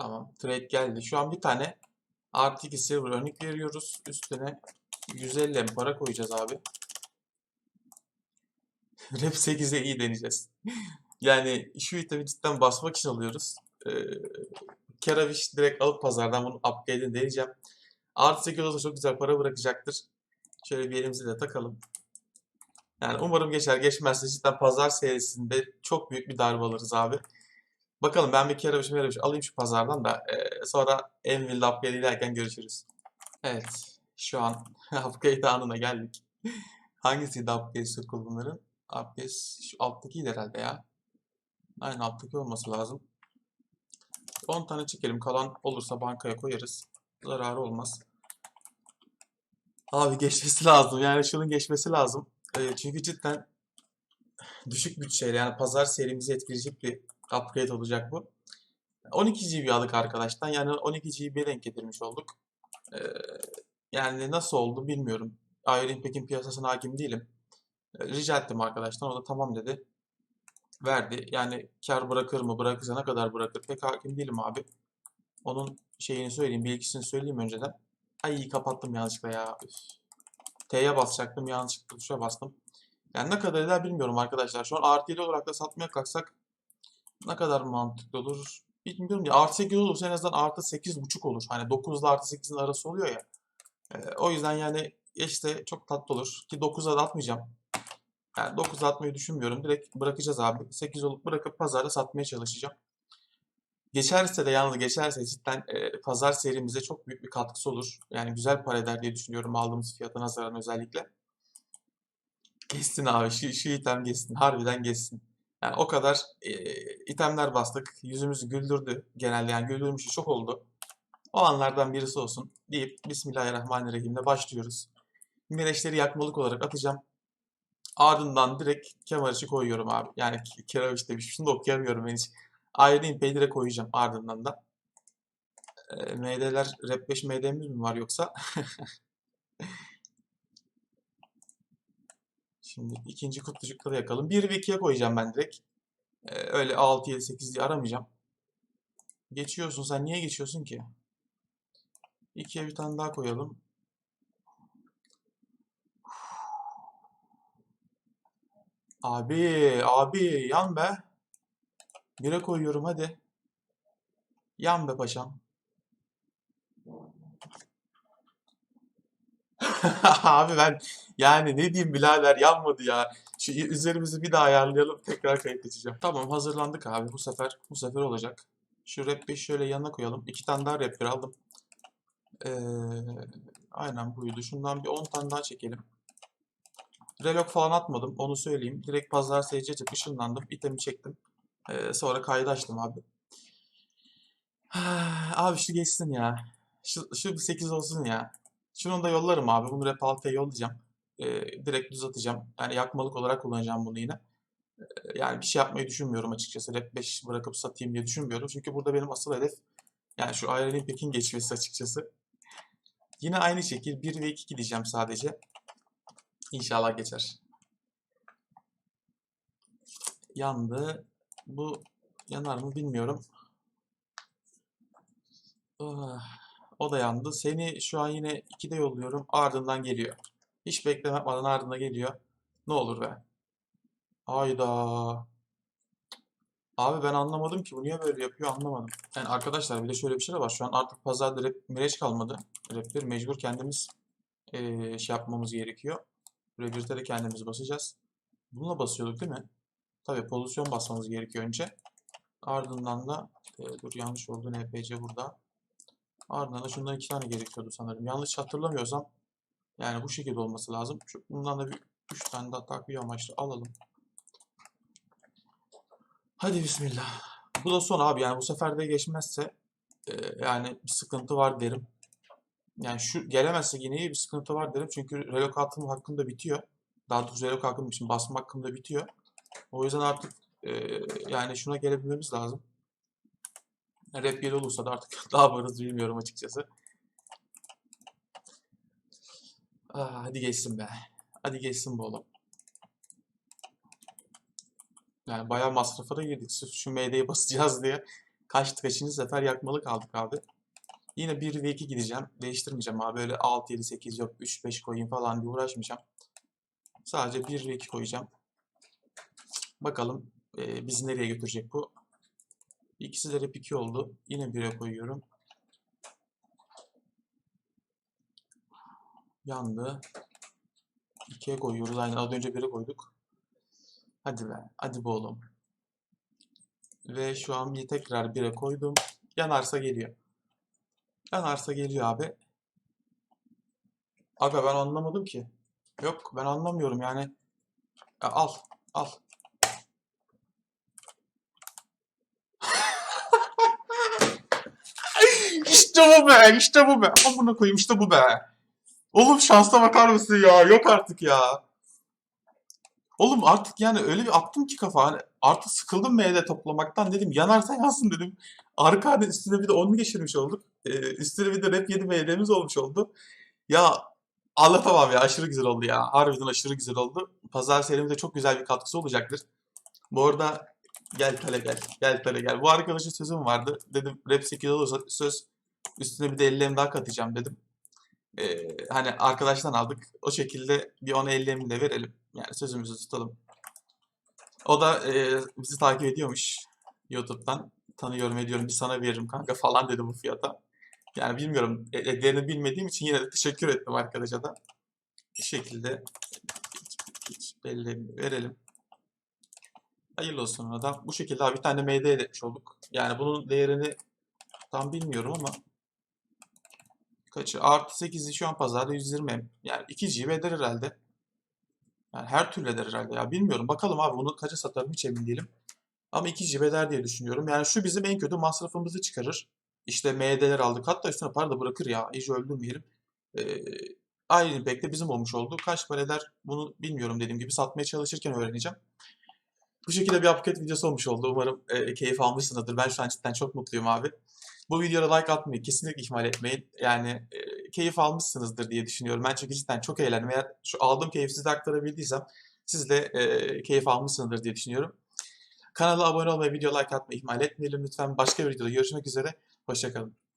Tamam. Trade geldi. Şu an bir tane artı 2 silver örnek veriyoruz. Üstüne 150 em para koyacağız abi. Rep 8'e iyi deneyeceğiz. Yani şu itemi cidden basmak için alıyoruz. Ee, Keraviş direkt alıp pazardan bunu upgrade'ini deneyeceğim. Artı 8 olursa çok güzel para bırakacaktır. Şöyle bir elimize de takalım. Yani umarım geçer geçmezse cidden pazar serisinde çok büyük bir darbe alırız abi. Bakalım ben bir Keraviş Meraviş alayım şu pazardan da e, sonra Enville'de upgrade ilerken görüşürüz. Evet şu an upgrade anına geldik. Hangisiydi upgrade circle bunların? Upgrade şu alttakiydi herhalde ya. Aynen alttaki olması lazım. 10 tane çekelim. Kalan olursa bankaya koyarız. Zararı olmaz. Abi geçmesi lazım. Yani şunun geçmesi lazım. Ee, çünkü cidden düşük bütçeyle yani pazar serimizi etkileyecek bir upgrade olacak bu. 12 GB aldık arkadaştan. Yani 12 GB denk getirmiş olduk. Ee, yani nasıl oldu bilmiyorum. Iron Impact'in piyasasına hakim değilim. Ee, Rica ettim arkadaştan. O da tamam dedi. Verdi. Yani kar bırakır mı? Bırakırsa ne kadar bırakır? Pek hakim değilim abi. Onun şeyini söyleyeyim. Bilgisini söyleyeyim önceden. Ay kapattım yanlışlıkla ya. T'ye basacaktım. Yanlışlıkla tuşa bastım. Yani ne kadar eder bilmiyorum arkadaşlar. Şu an 7 olarak da satmaya kalksak ne kadar mantıklı olur? Bilmiyorum ya. Artı 8 olursa en azından artı 8.5 olur. Hani 9 ile artı 8'in arası oluyor ya. Ee, o yüzden yani işte çok tatlı olur. Ki 9'a da atmayacağım. Yani 9'a atmayı düşünmüyorum. Direkt bırakacağız abi. 8 olup bırakıp pazarda satmaya çalışacağım. Geçerse de yalnız geçerse cidden e, pazar serimize çok büyük bir katkısı olur. Yani güzel para eder diye düşünüyorum aldığımız fiyata nazaran özellikle. Geçsin abi şu, şu item geçsin. Harbiden geçsin. Yani o kadar e, itemler bastık. Yüzümüzü güldürdü. Genelde yani güldürmüşü çok oldu. O anlardan birisi olsun deyip Bismillahirrahmanirrahim'le başlıyoruz. Mireçleri yakmalık olarak atacağım. Ardından direkt kemer içi koyuyorum abi. Yani ke- kereviç demiş. Şunu da okuyamıyorum ben hiç. Ayrı impeyi direkt koyacağım ardından da. E, MD'ler Rap 5 MD'miz mi var yoksa? Şimdi ikinci kutucukları yakalım. 1 ve 2'ye koyacağım ben direkt. Öyle 6, 7, 8 diye aramayacağım. Geçiyorsun. Sen niye geçiyorsun ki? 2'ye bir tane daha koyalım. Abi, abi yan be. Bire koyuyorum hadi. Yan be paşam. Abi ben yani ne diyeyim birader yanmadı ya. Şu üzerimizi bir daha ayarlayalım tekrar kayıt açacağım. Tamam hazırlandık abi bu sefer bu sefer olacak. Şu rap 5 şöyle yanına koyalım. İki tane daha rap bir aldım. Ee, aynen buydu. Şundan bir 10 tane daha çekelim. Relog falan atmadım onu söyleyeyim. Direkt pazar seyirci açıp ışınlandım. itemi çektim. Ee, sonra kaydı açtım abi. Abi şu geçsin ya. Şu, şu bir 8 olsun ya. Şunu da yollarım abi. Bunu 6'ya yollayacağım. Ee, direkt düz atacağım. Yani yakmalık olarak kullanacağım bunu yine. Ee, yani bir şey yapmayı düşünmüyorum açıkçası. Rap 5 bırakıp satayım diye düşünmüyorum. Çünkü burada benim asıl hedef yani şu Iron Impact'in geçmesi açıkçası. Yine aynı şekil 1 ve 2 gideceğim sadece. İnşallah geçer. Yandı. Bu yanar mı bilmiyorum. Ah, o da yandı. Seni şu an yine 2'de yolluyorum. Ardından geliyor. Hiç bekleme yapmadan ardına geliyor. Ne olur be. Hayda. Abi ben anlamadım ki bu niye böyle yapıyor anlamadım. Yani arkadaşlar bir de şöyle bir şey de var. Şu an artık pazarda rap, mireç kalmadı. Rap'leri mecbur kendimiz eee, şey yapmamız gerekiyor. Rebirth'e kendimiz basacağız. Bununla basıyorduk değil mi? Tabii pozisyon basmamız gerekiyor önce. Ardından da e, dur yanlış oldu NPC burada. Ardından da şundan iki tane gerekiyordu sanırım. Yanlış hatırlamıyorsam yani bu şekilde olması lazım. Şu, bundan da bir üç tane daha takviye amaçlı alalım. Hadi bismillah. Bu da son abi yani bu sefer de geçmezse e, yani bir sıkıntı var derim. Yani şu gelemezse yine bir sıkıntı var derim. Çünkü relok hakkım hakkında bitiyor. Daha doğrusu relok hakkım için basma hakkında bitiyor. O yüzden artık e, yani şuna gelebilmemiz lazım. Rap 7 olursa da artık daha varız bilmiyorum açıkçası. Aa, hadi geçsin be. Hadi geçsin bu oğlum. Yani bayağı masrafa da girdik sırf şu MD'yi basacağız diye. Kaçtı kaçıncı sefer yakmalı kaldık abi. Yine 1 ve 2 gideceğim. Değiştirmeyeceğim abi. Böyle 6, 7, 8 yok 3, 5 koyayım falan diye uğraşmayacağım. Sadece 1 ve 2 koyacağım. Bakalım e, bizi nereye götürecek bu. İkisi de rep 2 oldu. Yine 1'e koyuyorum. Yandı. 2'ye koyuyoruz. Aynen az önce 1'e koyduk. Hadi be. Hadi be oğlum. Ve şu an bir tekrar 1'e koydum. Yanarsa geliyor. Yanarsa geliyor abi. Aga ben anlamadım ki. Yok ben anlamıyorum yani. Ya al. Al. İşte bu be. işte bu be. Amına koyayım işte bu be. Oğlum şansa bakar mısın ya? Yok artık ya. Oğlum artık yani öyle bir attım ki kafa. Hani artık sıkıldım MD toplamaktan dedim. Yanarsa yansın dedim. Arka üstüne bir de 10'u geçirmiş olduk. Ee, üstüne bir de rap 7 MD'miz olmuş oldu. Ya anlatamam ya aşırı güzel oldu ya. Harbiden aşırı güzel oldu. Pazar serimize çok güzel bir katkısı olacaktır. Bu arada gel Tale gel. Gel Tale gel. Bu arkadaşın sözüm vardı. Dedim rap 8 olursa söz üstüne bir de 50 daha katacağım dedim. Ee, hani arkadaştan aldık. O şekilde bir ona 50 de verelim. Yani sözümüzü tutalım. O da e, bizi takip ediyormuş YouTube'dan. Tanıyorum ediyorum bir sana veririm kanka falan dedi bu fiyata. Yani bilmiyorum ederini bilmediğim için yine de teşekkür ettim arkadaşa da. Bir şekilde belli verelim. Hayırlı olsun ona da. Bu şekilde bir tane MD etmiş olduk. Yani bunun değerini tam bilmiyorum ama kaçı? Artı 8'i şu an pazarda 120. Yani 2 GB eder herhalde. Yani her türlü eder herhalde ya. Bilmiyorum. Bakalım abi bunu kaça satarım hiç emin değilim. Ama 2 GB eder diye düşünüyorum. Yani şu bizim en kötü masrafımızı çıkarır. İşte MD'ler aldık. Hatta üstüne para da bırakır ya. İyice öldürmeyelim. Ee, aynı impact'te bizim olmuş oldu. Kaç para eder bunu bilmiyorum dediğim gibi. Satmaya çalışırken öğreneceğim. Bu şekilde bir upgrade videosu olmuş oldu. Umarım e, keyif almışsınızdır. Ben şu an cidden çok mutluyum abi. Bu videoya like atmayı kesinlikle ihmal etmeyin. Yani e, keyif almışsınızdır diye düşünüyorum. Ben çünkü cidden çok eğlendim. Eğer şu aldığım keyfi size aktarabildiysem siz de e, keyif almışsınızdır diye düşünüyorum. Kanala abone olmayı, video like atmayı ihmal etmeyelim lütfen. Başka bir videoda görüşmek üzere. Hoşçakalın.